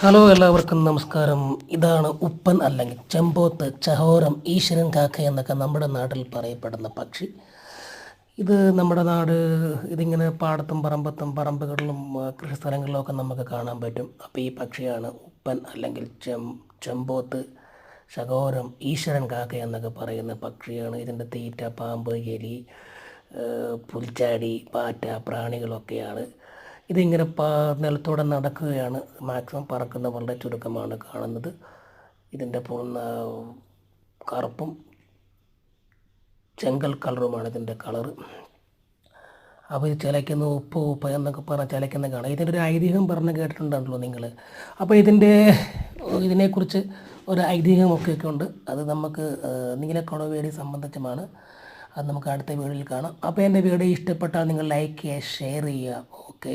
Hello എല്ലാവർക്കും നമസ്കാരം. ഇതാണ് ഉപ്പൻ അല്ലെങ്കിൽ ചെമ്പോത്ത് ചഹോരം ഈശ്വരൻ കാക്ക എന്നൊക്കെ നമ്മുടെ നാട്ടിൽ പറയപ്പെടുന്ന പക്ഷി. ഇത് നമ്മുടെ നാട് ഇതിങ്ങനെ പാടത്തും പറമ്പത്തും പറമ്പുകളിലും കൃഷി സ്ഥലങ്ങളിലും ഒക്കെ നമുക്ക് കാണാൻ പറ്റും. അപ്പോൾ ഈ പക്ഷിയാണ് ഉപ്പൻ അല്ലെങ്കിൽ ചെം ചെമ്പോത്ത് ശകോരം ഈശ്വരൻ കാക്ക എന്നൊക്കെ പറയുന്ന പക്ഷിയാണ്. ഇതിന്റെ തീറ്റ പാമ്പ് എലി പുൽച്ചാടി പാറ്റ പ്രാണികളൊക്കെയാണ്. ഇതിങ്ങനെ പാ നിലത്തോടെ നടക്കുകയാണ്. മാക്സിമം പറക്കുന്ന വളരെ ചുരുക്കമാണ് കാണുന്നത്. ഇതിന്റെ കറുപ്പും ചെങ്കൽ കളറുമാണ് ഇതിന്റെ കളറ്. അപ്പോൾ ഇത് ചിലയ്ക്കുന്ന ഉപ്പ് ഉപ്പ് എന്നൊക്കെ പറഞ്ഞ് ചിലയ്ക്കുന്ന കാണാം. ഇതിന്റെ ഒരു ഐതിഹ്യം പറഞ്ഞ് കേട്ടിട്ടുണ്ടല്ലോ നിങ്ങൾ. അപ്പോൾ ഇതിന്റെ ഇതിനെക്കുറിച്ച് ഒരു ഐതിഹ്യമൊക്കെ ഉണ്ട്. അത് നമുക്ക് നീലക്കുളവേടി സംബന്ധിച്ചുമാണ്. അത് നമുക്ക് അടുത്ത വീഡിയോയിൽ കാണാം. അപ്പോൾ എന്റെ വീഡിയോ ഇഷ്ടപ്പെട്ടാൽ നിങ്ങൾ ലൈക്ക് ചെയ്യുക ഷെയർ ചെയ്യുക. ഓക്കെ